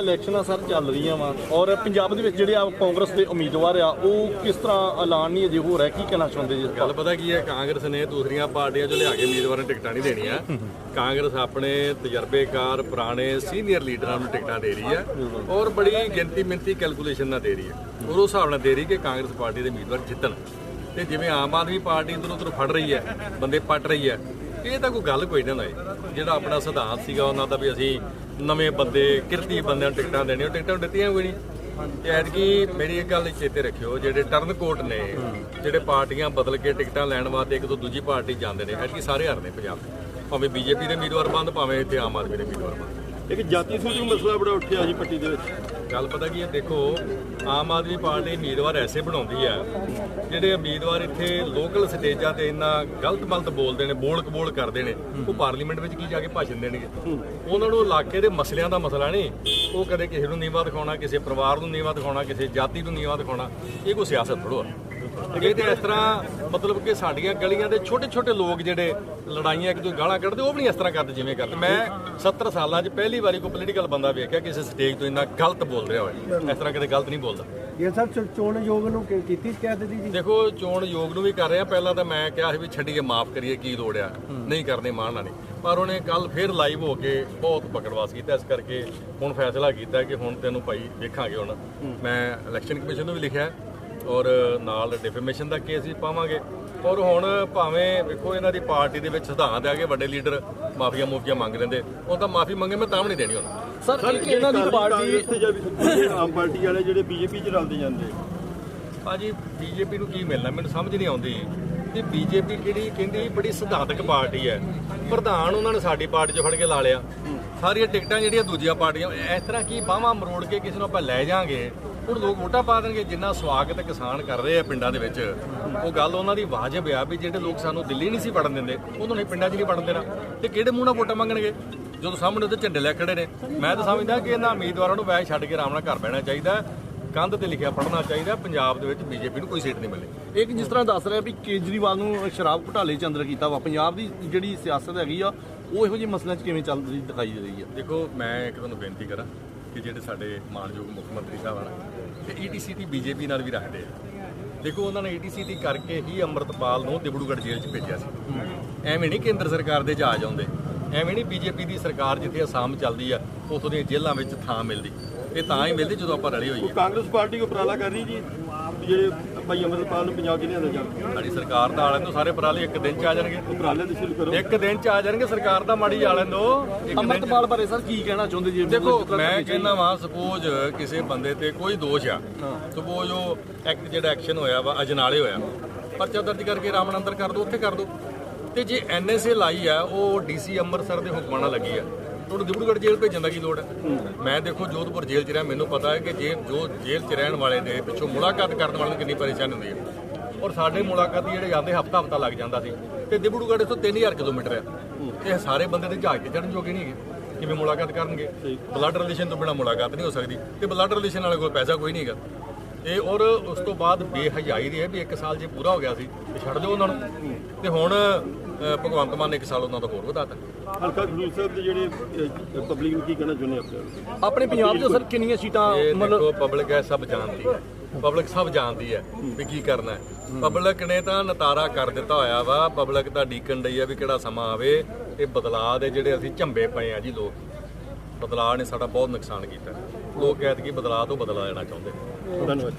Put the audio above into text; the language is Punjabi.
ਇਲੈਕਸ਼ਨਾਂ ਸਰ ਚੱਲ ਰਹੀਆਂ ਵਾ। ਔਰ ਪੰਜਾਬ ਦੇ ਵਿੱਚ ਜਿਹੜੇ ਆ ਕਾਂਗਰਸ ਦੇ ਉਮੀਦਵਾਰ ਆ ਉਹ ਕਿਸ ਤਰ੍ਹਾਂ ਐਲਾਨ ਨਹੀਂ ਅਜੇ ਹੋ ਰਿਹਾ? ਕੀ ਕਹਿਣਾ ਚਾਹੁੰਦੇ ਜੀ ਗੱਲ ਪਤਾ ਕੀ ਹੈ ਕਾਂਗਰਸ ਨੇ ਦੂਸਰੀਆਂ ਪਾਰਟੀਆਂ ਚੋਂ ਲਿਆ ਕੇ ਉਮੀਦਵਾਰਾਂ ਨੂੰ ਟਿਕਟਾਂ ਨਹੀਂ ਦੇਣੀਆਂ। ਕਾਂਗਰਸ ਆਪਣੇ ਤਜਰਬੇਕਾਰ ਪੁਰਾਣੇ ਸੀਨੀਅਰ ਲੀਡਰਾਂ ਨੂੰ ਟਿਕਟਾਂ ਦੇ ਰਹੀ ਹੈ ਔਰ ਬੜੀ ਗਿਣਤੀ ਮਿੰਤੀ ਕੈਲਕੂਲੇਸ਼ਨ ਨਾਲ ਦੇ ਰਹੀ ਹੈ। ਉਹ ਉਸ ਹਿਸਾਬ ਨਾਲ ਦੇ ਰਹੀ ਕਿ ਕਾਂਗਰਸ ਪਾਰਟੀ ਦੇ ਉਮੀਦਵਾਰ ਜਿੱਤਣ। ਤੇ ਜਿਵੇਂ ਆਮ ਆਦਮੀ ਪਾਰਟੀ ਇਧਰ ਉਧਰ ਫੜ ਰਹੀ ਹੈ ਬੰਦੇ ਪੱਟ ਰਹੀ ਹੈ ਇਹ ਤਾਂ ਕੋਈ ਗੱਲ ਕੋਈ ਨਾ ਹੋਏ ਜਿਹੜਾ ਆਪਣਾ ਸਿਧਾਂਤ ਸੀਗਾ ਉਹਨਾਂ ਦਾ ਵੀ ਅਸੀਂ ਨਵੇਂ ਬੰਦੇ, ਕਿਰਤੀ ਬੰਦਿਆਂ ਨੂੰ ਟਿਕਟਾਂ ਦੇਣੀਆਂ, ਉਹ ਟਿਕਟਾਂ ਦਿੱਤੀਆਂ ਕੋਈ ਨਹੀਂ। ਤੇ ਐਤਕੀ ਮੇਰੀ ਇੱਕ ਗੱਲ ਚੇਤੇ ਰੱਖਿਓ, ਜਿਹੜੇ ਟਰਨ ਕੋਟ ਨੇ, ਜਿਹੜੇ ਪਾਰਟੀਆਂ ਬਦਲ ਕੇ ਟਿਕਟਾਂ ਲੈਣ ਵਾਸਤੇ ਇੱਕ ਤੋਂ ਦੂਜੀ ਪਾਰਟੀ ਜਾਂਦੇ ਨੇ, ਐਤਕੀ ਸਾਰੇ ਹਾਰਨੇ ਪੰਜਾਬ ਦੇ। ਭਾਵੇਂ ਬੀਜੇਪੀ ਦੇ ਉਮੀਦਵਾਰ ਬੰਦ, ਭਾਵੇਂ ਇੱਥੇ ਆਮ ਆਦਮੀ ਦੇ ਉਮੀਦਵਾਰ ਬੰਦ। ਇੱਕ ਜਾਤੀ ਸੂਚਕ ਮਸਲਾ ਬੜਾ ਉੱਠਿਆ ਜੀ ਪੱਟੀ ਦੇ ਵਿੱਚ। ਗੱਲ ਪਤਾ ਕੀ ਹੈ? ਦੇਖੋ, ਆਮ ਆਦਮੀ ਪਾਰਟੀ ਉਮੀਦਵਾਰ ਐਸੇ ਬਣਾਉਂਦੀ ਆ ਜਿਹੜੇ ਉਮੀਦਵਾਰ ਇੱਥੇ ਲੋਕਲ ਸਟੇਜਾਂ ਤੇ ਇੰਨਾ ਗਲਤ ਮਲਤ ਬੋਲਦੇ ਨੇ, ਬੋਲ ਕਬੋਲ ਕਰਦੇ ਨੇ, ਉਹ ਪਾਰਲੀਮੈਂਟ ਵਿੱਚ ਕੀ ਜਾ ਕੇ ਭਾਸ਼ਣ ਦੇਣਗੇ? ਉਹਨਾਂ ਨੂੰ ਇਲਾਕੇ ਦੇ ਮਸਲਿਆਂ ਦਾ ਮਸਲਾ ਨਹੀਂ, ਉਹ ਕਦੇ ਕਿਸੇ ਨੂੰ ਨੀਵਾ ਦਿਖਾਉਣਾ, ਕਿਸੇ ਪਰਿਵਾਰ ਨੂੰ ਨੀਵਾ ਦਿਖਾਉਣਾ, ਕਿਸੇ ਜਾਤੀ ਨੂੰ ਨੀਵਾ ਦਿਖਾਉਣਾ, ਇਹ ਕੋਈ ਸਿਆਸਤ ਥੋੜੋ ਆ। ਇਹ ਤੇ ਇਸ ਤਰ੍ਹਾਂ ਮਤਲਬ ਕਿ ਸਾਡੀਆਂ ਗਲੀਆਂ ਦੇ ਛੋਟੇ ਛੋਟੇ ਲੋਕ ਜਿਹੜੇ ਲੜਾਈਆਂ ਇੱਕ ਦੂਜੇ ਗਾਲਾਂ ਕੱਢਦੇ ਉਹ ਵੀ ਨਹੀਂ ਇਸ ਤਰ੍ਹਾਂ ਕਰਦੇ ਜਿਵੇਂ ਕਰਦੇ। ਮੈਂ 70 ਸਾਲਾਂ 'ਚ ਪਹਿਲੀ ਵਾਰੀ ਕੋਈ ਪੋਲੀਟੀਕਲ ਬੰਦਾ ਵੇਖਿਆ ਕਿਸੇ ਸਟੇਜ ਤੋਂ ਇੰਨਾ ਗਲਤ ਬੋਲ ਰਿਹਾ ਹੋਵੇ। ਇਸ ਤਰ੍ਹਾਂ ਕਦੇ ਗਲਤ ਨਹੀਂ ਬੋਲਦਾ। ਇਹ ਸਭ ਚੋਣ ਯੋਗ ਨੂੰ ਕੀ- ਕੀਤੀ ਸ਼ਿਕਾਇਤ ਦੀ ਜੀ? ਦੇਖੋ ਚੋਣ ਯੋਗ ਨੂੰ ਵੀ ਕਰ ਰਿਹਾ। ਪਹਿਲਾਂ ਤਾਂ ਮੈਂ ਕਿਹਾ ਸੀ ਵੀ ਛੱਡੀਏ ਮਾਫ ਕਰੀਏ ਕੀ ਲੋੜ ਆ? ਨਹੀਂ ਕਰਨੇ ਮਾਣ ਨਾਲ ਪਰ ਉਹਨੇ ਕੱਲ ਫੇਰ ਲਾਈਵ ਹੋ ਕੇ ਬਹੁਤ ਬਕੜਵਾਸ ਕੀਤਾ। ਇਸ ਕਰਕੇ ਹੁਣ ਫੈਸਲਾ ਕੀਤਾ ਕਿ ਹੁਣ ਤੈਨੂੰ ਭਾਈ ਵੇਖਾਂਗੇ ਹੁਣ। ਮੈਂ ਇਲੈਕਸ਼ਨ ਕਮਿਸ਼ਨ ਨੂੰ ਵੀ ਲਿਖਿਆ। ਔਰ ਨਾਲ ਡਿਫੇਮੇਸ਼ਨ ਦਾ ਕੇਸ ਵੀ ਪਾਵਾਂਗੇ। ਔਰ ਹੁਣ ਭਾਵੇਂ ਵੇਖੋ ਇਹਨਾਂ ਦੀ ਪਾਰਟੀ ਦੇ ਵਿੱਚ ਸਿਧਾਂਤ ਆ ਕੇ ਵੱਡੇ ਲੀਡਰ ਮਾਫੀਆ ਮੂਫੀਆਂ ਮੰਗ ਲੈਂਦੇ ਉਹ ਤਾਂ ਮਾਫੀ ਮੰਗੇ ਮੈਂ ਤਾਂ ਵੀ ਨਹੀਂ ਦੇਣੀ ਹੁਣ ਸਰ ਇਹਨਾਂ ਦੀ ਪਾਰਟੀ ਆਮ ਪਾਰਟੀ ਵਾਲੇ ਜਿਹੜੇ ਬੀਜੇਪੀ ਚ ਰਲਦੇ ਜਾਂਦੇ। ਭਾਜੀ ਬੀਜੇਪੀ ਨੂੰ ਕੀ ਮਿਲਣਾ? ਮੈਨੂੰ ਸਮਝ ਨਹੀਂ ਆਉਂਦੀ। ਕਿ ਬੀਜੇਪੀ ਕਿਹੜੀ ਕਹਿੰਦੀ ਬੜੀ ਸਿਧਾਂਤਕ ਪਾਰਟੀ ਹੈ। ਪ੍ਰਧਾਨ ਉਹਨਾਂ ਨੇ ਸਾਡੀ ਪਾਰਟੀ 'ਚ ਫੜ ਕੇ ਲਾ ਲਿਆ। ਸਾਰੀਆਂ ਟਿਕਟਾਂ ਜਿਹੜੀਆਂ ਦੂਜੀਆਂ ਪਾਰਟੀਆਂ ਇਸ ਤਰ੍ਹਾਂ ਕੀ ਬਾਹਾਂ ਮਰੋੜ ਕੇ ਕਿਸੇ ਨੂੰ ਆਪਾਂ ਲੈ ਜਾਾਂਗੇ? ਹੁਣ ਲੋਕ ਵੋਟਾਂ ਪਾ ਦੇਣਗੇ ਜਿੰਨਾ ਸਵਾਗਤ ਕਿਸਾਨ ਕਰ ਰਹੇ ਆ ਪਿੰਡਾਂ ਦੇ ਵਿੱਚ। ਉਹ ਗੱਲ ਉਹਨਾਂ ਦੀ ਵਾਜਬ ਆ ਵੀ ਜਿਹੜੇ ਲੋਕ ਸਾਨੂੰ ਦਿੱਲੀ ਨਹੀਂ ਸੀ ਵੜਨ ਦਿੰਦੇ ਉਹਨਾਂ ਨੇ ਪਿੰਡਾਂ 'ਚ ਨਹੀਂ ਵੜਨ ਦੇਣਾ। ਤੇ ਕਿਹੜੇ ਮੂੰਹ ਨਾਲ ਵੋਟਾਂ ਮੰਗਣਗੇ? ਜਦੋਂ ਸਾਹਮਣੇ ਉਹਦੇ ਝੰਡੇ ਲੈ ਖੜੇ ਨੇ। ਮੈਂ ਤਾਂ ਸਮਝਦਾ ਕਿ ਇਹਨਾਂ ਉਮੀਦਵਾਰਾਂ ਨੂੰ ਵੈਸੇ ਛੱਡ ਕੇ ਆਰਾਮ ਨਾਲ ਘਰ ਬਹਿਣਾ ਚਾਹੀਦਾ। ਕੰਧ ਤੇ ਲਿਖਿਆ ਪੜ੍ਹਨਾ ਚਾਹੀਦਾ ਪੰਜਾਬ ਦੇ ਵਿੱਚ ਬੀਜੇਪੀ ਨੂੰ ਕੋਈ ਸੀਟ ਨਹੀਂ ਮਿਲੇ ਇੱਕ ਜਿਸ ਤਰ੍ਹਾਂ ਦੱਸ ਰਿਹਾ ਵੀ ਕੇਜਰੀਵਾਲ ਨੂੰ ਸ਼ਰਾਬ ਘੁਟਾਲੇ ਚ ਅੰਦਰ ਕੀਤਾ ਵਾ ਪੰਜਾਬ ਦੀ ਜਿਹੜੀ ਸਿਆਸਤ ਹੈਗੀ ਆ ਉਹ ਇਹੋ ਜਿਹੇ ਮਸਲਿਆਂ 'ਚ ਕਿਵੇਂ ਚੱਲਦੀ ਦਿਖਾਈ ਦੇ ਰਹੀ ਆ? ਦੇਖੋ ਮੈਂ ਇੱਕ ਤੁਹਾਨੂੰ ਬੇਨਤੀ ਕਰਾਂ। ਕਿ ਜਿਹੜੇ ਸਾਡੇ ਮਾਨਯੋਗ ਮੁੱਖ ਮੰਤਰੀ ਸਾਹਿਬ ਹਨ, ਤੇ ਈਟੀਸੀਟੀ ਬੀਜੇਪੀ ਨਾਲ ਵੀ ਰੱਖਦੇ ਆ। ਦੇਖੋ, ਉਹਨਾਂ ਨੇ ਈਟੀਸੀਟੀ ਕਰਕੇ ਹੀ ਅੰਮ੍ਰਿਤਪਾਲ ਨੂੰ ਦਿਬੜੂਗੜ੍ਹ ਜੇਲ੍ਹ 'ਚ ਭੇਜਿਆ ਸੀ। ਐਵੇਂ ਨਹੀਂ ਕੇਂਦਰ ਸਰਕਾਰ ਦੇ ਜਹਾਜ਼ ਆਉਂਦੇ, ਐਵੇਂ ਨਹੀਂ ਬੀਜੇਪੀ ਦੀ ਸਰਕਾਰ ਜਿੱਥੇ ਅਸਾਮ ਚੱਲਦੀ ਆ, ਉੱਥੋਂ ਦੀਆਂ ਜੇਲ੍ਹਾਂ ਵਿੱਚ ਥਾਂ ਮਿਲਦੀ ਇਹ ਤਾਂ ਹੀ ਮਿਲਦੀ ਜਦੋਂ ਆਪਾਂ ਰਲੇ ਹੋਈਏ। ਕਾਂਗਰਸ ਪਾਰਟੀ ਉਪਰਾਲਾ ਕਰ ਰਹੀ ਜੀ। ਜਿਹੜੇ ਭਾਈ ਅਮਰਪਾਲ ਨੂੰ ਪੰਜਾਬ ਚ ਲਿਆਂਦਾ ਜਾਵੇ। ਸਾਡੀ ਸਰਕਾਰ ਦਾ ਆਲੇ ਤੋਂ ਸਾਰੇ ਪਰਾਲੇ ਇੱਕ ਦਿਨ 'ਚ ਆ ਜਾਣਗੇ। ਉਪਰਾਲੇ ਦੀ ਸ਼ੁਰੂ ਕਰੋ। ਇੱਕ ਦਿਨ 'ਚ ਆ ਜਾਣਗੇ ਸਰਕਾਰ ਦਾ ਮਾੜੀ ਆਲੇ ਤੋਂ ਇੱਕ ਦਿਨ 'ਚ ਅੰਮ੍ਰਿਤਪਾਲ ਬਾਰੇ ਸਰ ਕੀ ਕਹਿਣਾ ਚਾਹੁੰਦੇ ਜੀ? ਦੇਖੋ ਮੈਂ ਕਹਿੰਦਾ ਵਾਂ ਸਪੋਜ਼ ਕਿਸੇ ਬੰਦੇ ਤੇ ਕੋਈ ਦੋਸ਼ ਆ। ਸਪੋਜ਼ ਉਹ ਐਕਟ ਜਿਹੜਾ ਐਕਸ਼ਨ ਹੋਇਆ ਵਾ ਅਜਨਾਲੇ ਹੋਇਆ। ਪਰਚਾ ਦਰਜ ਕਰਕੇ ਰਾਮਨੰਦਰ ਕਰ ਦੋ ਉੱਥੇ ਕਰ ਦੋ। ਤੇ ਜੇ ਐਨਐਸਏ ਲਾਈ ਆ ਉਹ ਡੀਸੀ ਅੰਮ੍ਰਿਤਸਰ ਦੇ ਹੁਕਮਾਂ ਨਾਲ ਲੱਗੀ ਆ। ਉਹਨੂੰ ਦਿਬੜੂਗੜ੍ਹ ਜੇਲ੍ਹ ਭੇਜਣ ਦਾ ਕੀ ਲੋੜ ਹੈ? ਮੈਂ ਦੇਖੋ ਜੋਧਪੁਰ ਜੇਲ੍ਹ 'ਚ ਰਿਹਾ ਮੈਨੂੰ ਪਤਾ ਹੈ ਕਿ ਜੇ ਜੋ ਜੇਲ੍ਹ 'ਚ ਰਹਿਣ ਵਾਲੇ ਦੇ ਪਿੱਛੋਂ ਮੁਲਾਕਾਤ ਕਰਨ ਵਾਲੇ ਨੂੰ ਕਿੰਨੀ ਪਰੇਸ਼ਾਨੀ ਹੁੰਦੀ ਹੈ। ਔਰ ਸਾਡੇ ਮੁਲਾਕਾਤੀ ਜਿਹੜੇ ਜਾਂਦੇ ਹਫਤਾ ਹਫਤਾ ਲੱਗ ਜਾਂਦਾ ਸੀ ਤੇ ਦਿਬੜੂਗੜ੍ਹ ਤੋਂ 3000 ਕਿਲੋਮੀਟਰ ਆ ਤੇ ਸਾਰੇ ਬੰਦੇ ਦੇ ਜਹਾਜ਼ ਤੇ ਚੜਨ ਜੋਗੇ ਨਹੀਂ ਹੈਗੇ। ਕਿਵੇਂ ਮੁਲਾਕਾਤ ਕਰਨਗੇ? ਬਲੱਡ ਰਿਲੇਸ਼ਨ ਤੋਂ ਬਿਨਾ ਮੁਲਾਕਾਤ ਨਹੀਂ ਹੋ ਸਕਦੀ। ਤੇ ਬਲੱਡ ਰਿਲੇਸ਼ਨ ਵਾਲੇ ਕੋਲ ਪੈਸਾ ਕੋਈ ਨਹੀਂ ਹੈਗਾ। ਇਹ ਔਰ ਉਸ ਤੋਂ ਬਾਅਦ ਬੇਹਯਾਈ ਦੀ ਹੈ ਵੀ ਇੱਕ ਸਾਲ ਜੇ ਪੂਰਾ ਹੋ ਗਿਆ ਸੀ ਤੇ ਛੱਡ ਦਿਓ ਉਹਨਾਂ ਨੂੰ। ਤੇ ਹੁਣ ਭਗਵੰਤ ਮਾਨ ਨੇ ਇੱਕ ਸਾਲ ਉਹਨਾਂ ਦਾ ਹੋਰ ਵਧਾਤਾ ਹਲਕਾ ਖਡੂਰ ਸਾਹਿਬ ਦੇ ਜਿਹੜੇ ਪਬਲਿਕ ਨੂੰ ਕੀ ਕਹਿਣਾ ਚਾਹੁੰਦੇ ਆਪਣੇ ਆਪਣੇ ਪੰਜਾਬ 'ਚ ਸਰ ਕਿੰਨੀਆਂ ਸੀਟਾਂ ਮਤਲਬ ਪਬਲਿਕ ਹੈ ਸਭ ਜਾਣਦੀ ਹੈ। ਪਬਲਿਕ ਸਭ ਜਾਣਦੀ ਹੈ ਵੀ ਕੀ ਕਰਨਾ ਹੈ। ਪਬਲਿਕ ਨੇ ਤਾਂ ਨਤਾਰਾ ਕਰ ਦਿੱਤਾ ਹੋਇਆ ਵਾ। ਪਬਲਿਕ ਤਾਂ ਡੀਕਨ ਡਈ ਆ ਵੀ ਕਿਹੜਾ ਸਮਾਂ ਆਵੇ। ਇਹ ਬਦਲਾਅ ਦੇ ਜਿਹੜੇ ਅਸੀਂ ਝੰਬੇ ਪਏ ਆ ਜੀ ਲੋਕ। ਬਦਲਾਅ ਨੇ ਸਾਡਾ ਬਹੁਤ ਨੁਕਸਾਨ ਕੀਤਾ। ਲੋਕ ਐਤਕੀ ਬਦਲਾਅ ਤੋਂ ਬਦਲਾ ਲੈਣਾ ਚਾਹੁੰਦੇ ਧੰਨਵਾਦ